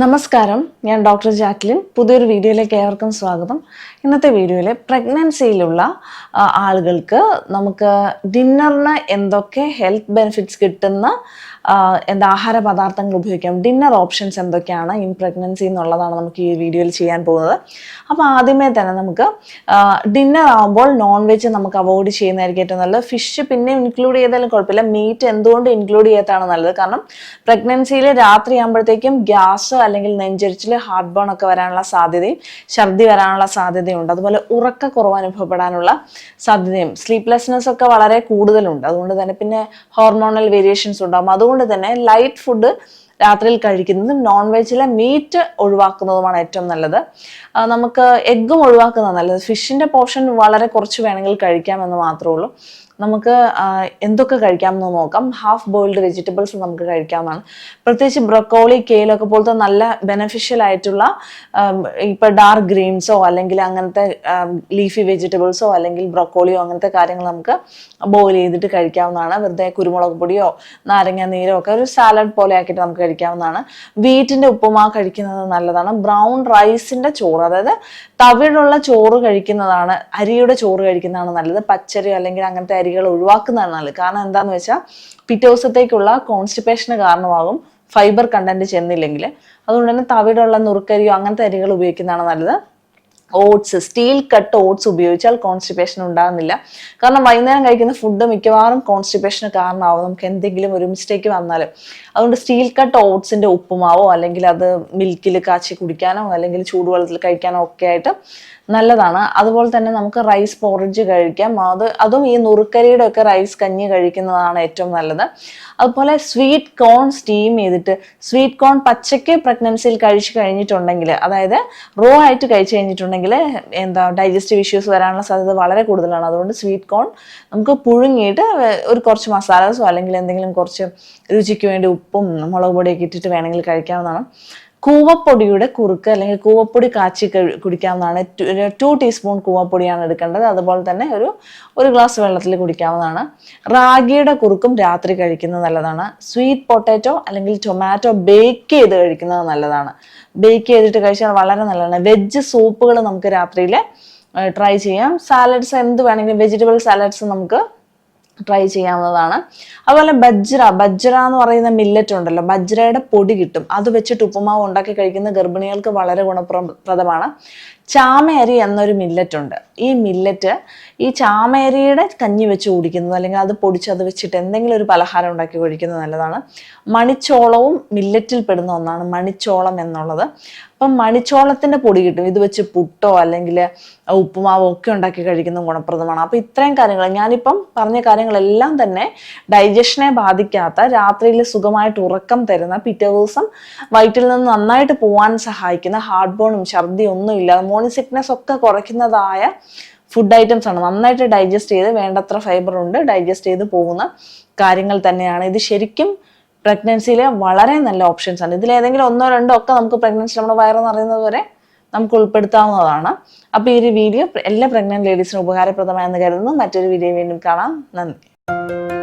നമസ്കാരം. ഞാൻ doctor Jacqueline. പുതിയൊരു വീഡിയോയിലേക്ക് ഏവർക്കും സ്വാഗതം. ഇന്നത്തെ വീഡിയോയിൽ പ്രഗ്നൻസിയിലുള്ള ആളുകൾക്ക് നമുക്ക് ഡിന്നറിന് എന്തൊക്കെ ഹെൽത്ത് ബെനിഫിറ്റ്സ് കിട്ടുന്ന എന്താ ആഹാര പദാർത്ഥങ്ങൾ ഉപയോഗിക്കാം ഡിന്നർ ഓപ്ഷൻസ് എന്തൊക്കെയാണ് ഇൻ പ്രഗ്നൻസി എന്നുള്ളതാണ് നമുക്ക് ഈ വീഡിയോയിൽ ചെയ്യാൻ പോകുന്നത്. അപ്പോൾ ആദ്യമേ തന്നെ നമുക്ക് ഡിന്നർ ആകുമ്പോൾ നോൺ വെജ് നമുക്ക് അവോയ്ഡ് ചെയ്യുന്നതായിരിക്കും ഏറ്റവും നല്ലത്. ഫിഷ് പിന്നെ ഇൻക്ലൂഡ് ചെയ്താലും കുഴപ്പമില്ല. മീറ്റ് എന്തുകൊണ്ട് ഇൻക്ലൂഡ് ചെയ്യാത്താണ് നല്ലത്. കാരണം പ്രഗ്നൻസിയിൽ രാത്രി ആകുമ്പോഴത്തേക്കും ഗ്യാസ് അല്ലെങ്കിൽ നെഞ്ചരിച്ചിൽ ഹാർട്ട് ബോൺ ഒക്കെ വരാനുള്ള സാധ്യതയും ഛർദി വരാനുള്ള സാധ്യതയുണ്ട്. അതുപോലെ ഉറക്കക്കുറവ് അനുഭവപ്പെടാനുള്ള സാധ്യതയും സ്ലീപ്ലെസ്നെസ് ഒക്കെ വളരെ കൂടുതലുണ്ട്. അതുകൊണ്ട് തന്നെ പിന്നെ ഹോർമോണൽ വേരിയേഷൻസ് ഉണ്ടാകും അതുകൊണ്ട് തന്നെ ലൈറ്റ് ഫുഡ് രാത്രിയിൽ കഴിക്കുന്നതും നോൺ വെജിലെ മീറ്റ് ഒഴിവാക്കുന്നതുമാണ് ഏറ്റവും നല്ലത്. നമുക്ക് എഗ്ഗും ഒഴിവാക്കുന്നതാണ് നല്ലത്. ഫിഷിന്റെ പോർഷൻ വളരെ കുറച്ച് വേണമെങ്കിൽ കഴിക്കാമെന്ന് മാത്രമേ ഉള്ളൂ. നമുക്ക് എന്തൊക്കെ കഴിക്കാമെന്ന് നോക്കാം. ഹാഫ് ബോയിൽഡ് വെജിറ്റബിൾസ് നമുക്ക് കഴിക്കാവുന്നതാണ്. പ്രത്യേകിച്ച് ബ്രക്കോളി കേലൊക്കെ പോലത്തെ നല്ല ബെനഫിഷ്യൽ ആയിട്ടുള്ള ഇപ്പൊ ഡാർക്ക് ഗ്രീൻസോ അല്ലെങ്കിൽ അങ്ങനത്തെ ലീഫി വെജിറ്റബിൾസോ അല്ലെങ്കിൽ ബ്രക്കോളിയോ അങ്ങനത്തെ കാര്യങ്ങൾ നമുക്ക് ബോയിൽ ചെയ്തിട്ട് കഴിക്കാവുന്നതാണ്. വെറുതെ കുരുമുളക് പൊടിയോ നാരങ്ങ നീരോ ഒക്കെ ഒരു സാലഡ് പോലെ ആക്കിയിട്ട് നമുക്ക് കഴിക്കാവുന്നതാണ്. വീറ്റിന്റെ ഉപ്പുമാ കഴിക്കുന്നത് നല്ലതാണ്. ബ്രൗൺ റൈസിന്റെ ചോറ് അതായത് തവിടുള്ള ചോറ് കഴിക്കുന്നതാണ് അരിയുടെ ചോറ് കഴിക്കുന്നതാണ് നല്ലത്. പച്ചരി അല്ലെങ്കിൽ അങ്ങനത്തെ അരികൾ ഒഴിവാക്കുന്നതാണ് നല്ലത്. കാരണം എന്താണെന്ന് വെച്ചാൽ പിറ്റേ ദിവസത്തേക്കുള്ള കോൺസ്റ്റിപ്പേഷന് കാരണമാകും ഫൈബർ കണ്ടന്റ് ചെന്നില്ലെങ്കിൽ. അതുകൊണ്ട് തന്നെ തവിടുള്ള നുറുക്കരിയോ അങ്ങനത്തെ അരികൾ ഉപയോഗിക്കുന്നതാണ് നല്ലത്. ഓട്സ് സ്റ്റീൽ കട്ട് ഓട്സ് ഉപയോഗിച്ചാൽ കോൺസ്റ്റിപ്പേഷൻ ഉണ്ടാകുന്നില്ല. കാരണം വൈകുന്നേരം കഴിക്കുന്ന ഫുഡ് മിക്കവാറും കോൺസ്റ്റിപ്പേഷന് കാരണമാവും. നമുക്ക് എന്തെങ്കിലും ഒരു മിസ്റ്റേക്ക് വന്നാൽ അതുകൊണ്ട് സ്റ്റീൽ കട്ട് ഓട്സിന്റെ ഉപ്പുമാവോ അല്ലെങ്കിൽ അത് മിൽക്കിൽ കാച്ചി കുടിക്കാനോ അല്ലെങ്കിൽ ചൂടുവെള്ളത്തിൽ കഴിക്കാനോ ഒക്കെ ആയിട്ട് നല്ലതാണ്. അതുപോലെ തന്നെ നമുക്ക് റൈസ് പോറിജ് കഴിക്കാം. അത് അതും ഈ നുറുക്കരിയുടെ ഒക്കെ റൈസ് കഞ്ഞി കഴിക്കുന്നതാണ് ഏറ്റവും നല്ലത്. അതുപോലെ സ്വീറ്റ് കോൺ സ്റ്റീം ചെയ്തിട്ട് സ്വീറ്റ് കോൺ പച്ചയ്ക്ക് പ്രഗ്നൻസിയിൽ കഴിച്ചു കഴിഞ്ഞിട്ടുണ്ടെങ്കിൽ അതായത് റോ ആയിട്ട് കഴിച്ചു കഴിഞ്ഞിട്ടുണ്ടെങ്കിൽ എന്താ ഡൈജസ്റ്റീവ് ഇഷ്യൂസ് വരാനുള്ള സാധ്യത വളരെ കൂടുതലാണ്. അതുകൊണ്ട് സ്വീറ്റ് കോൺ നമുക്ക് പുഴുങ്ങിയിട്ട് ഒരു കുറച്ച് മസാലാസോ അല്ലെങ്കിൽ എന്തെങ്കിലും കുറച്ച് രുചിക്ക് വേണ്ടി ഉപ്പും മുളക് പൊടിയൊക്കെ ഇട്ടിട്ട് വേണമെങ്കിൽ കഴിക്കാവുന്നതാണ്. കൂവപ്പൊടിയുടെ കുറുക്ക് അല്ലെങ്കിൽ കൂവപ്പൊടി കാച്ചി കുടിക്കാവുന്നതാണ്. ടു ടീസ്പൂൺ കൂവപ്പൊടിയാണ് എടുക്കേണ്ടത്. അതുപോലെ തന്നെ ഒരു ഒരു ഗ്ലാസ് വെള്ളത്തിൽ കുടിക്കാവുന്നതാണ്. റാഗിയുടെ കുറുക്കും രാത്രി കഴിക്കുന്നത് നല്ലതാണ്. സ്വീറ്റ് പൊട്ടാറ്റോ അല്ലെങ്കിൽ ടൊമാറ്റോ ബേക്ക് ചെയ്ത് കഴിക്കുന്നത് നല്ലതാണ്. ബേക്ക് ചെയ്തിട്ട് കഴിച്ചാൽ വളരെ നല്ലതാണ്. വെജ് സൂപ്പുകൾ നമുക്ക് രാത്രിയിൽ ട്രൈ ചെയ്യാം. സാലഡ്സ് എന്ത് വേണമെങ്കിലും വെജിറ്റബിൾ സാലഡ്സ് നമുക്ക് ട്രൈ ചെയ്യാവുന്നതാണ്. അതുപോലെ ബജ്ര ബജ്ര എന്ന് പറയുന്ന മില്ലറ്റ് ഉണ്ടല്ലോ ബജ്രയുടെ പൊടി കിട്ടും. അത് വെച്ചിട്ട് ഉപ്പുമാവ് ഉണ്ടാക്കി കഴിക്കുന്ന ഗർഭിണികൾക്ക് വളരെ ഗുണപ്രദമാണ് ചാമയരി എന്നൊരു മില്ലറ്റ് ഉണ്ട്. ഈ മില്ലറ്റ് ഈ ചാമയരിയുടെ കഞ്ഞി വെച്ച് കുടിക്കുന്നത് അല്ലെങ്കിൽ അത് പൊടിച്ച് അത് വെച്ചിട്ട് എന്തെങ്കിലും ഒരു പലഹാരം ഉണ്ടാക്കി കഴിക്കുന്നത് നല്ലതാണ്. മണിച്ചോളവും മില്ലറ്റിൽ പെടുന്ന ഒന്നാണ് മണിച്ചോളം എന്നുള്ളത്. അപ്പം മണിച്ചോളത്തിന്റെ പൊടി കിട്ടും. ഇത് വെച്ച് പുട്ടോ അല്ലെങ്കിൽ ഉപ്പുമാവോ ഒക്കെ ഉണ്ടാക്കി കഴിക്കുന്നത് ഗുണപ്രദമാണ്. അപ്പോൾ ഇത്രയും കാര്യങ്ങൾ ഞാനിപ്പം പറഞ്ഞ കാര്യങ്ങളെല്ലാം തന്നെ ഡൈജഷനെ ബാധിക്കാത്ത രാത്രിയിൽ സുഖമായിട്ട് ഉറക്കം തരുന്ന പിറ്റേ ദിവസം വയറ്റിൽ നിന്ന് നന്നായിട്ട് പോകാൻ സഹായിക്കുന്ന ഹാർട്ട് ബോണും ഛർദിയും ഒന്നും ഇല്ലാതെ മോർണിംഗ് സിക്നെസ് ഒക്കെ കുറയ്ക്കുന്നതായ ഫുഡ് ഐറ്റംസ് ആണ്. നന്നായിട്ട് ഡൈജസ്റ്റ് ചെയ്ത് വേണ്ടത്ര ഫൈബർ ഉണ്ട്. ഡൈജസ്റ്റ് ചെയ്ത് പോകുന്ന കാര്യങ്ങൾ തന്നെയാണ്. ഇത് ശരിക്കും പ്രഗ്നൻസിയിലെ വളരെ നല്ല ഓപ്ഷൻസ് ആണ്. ഇതിൽ ഏതെങ്കിലും ഒന്നോ രണ്ടോ ഒക്കെ നമുക്ക് പ്രഗ്നൻസി നമ്മുടെ വയറ് നിറയുന്നത് വരെ നമുക്ക് ഉൾപ്പെടുത്താവുന്നതാണ്. അപ്പോൾ ഈ ഒരു വീഡിയോ എല്ലാ പ്രഗ്നന്റ് ലേഡീസിനും ഉപകാരപ്രദമായെന്ന് കരുതുന്നു. മറ്റൊരു വീഡിയോ വീണ്ടും കാണാം. നന്ദി.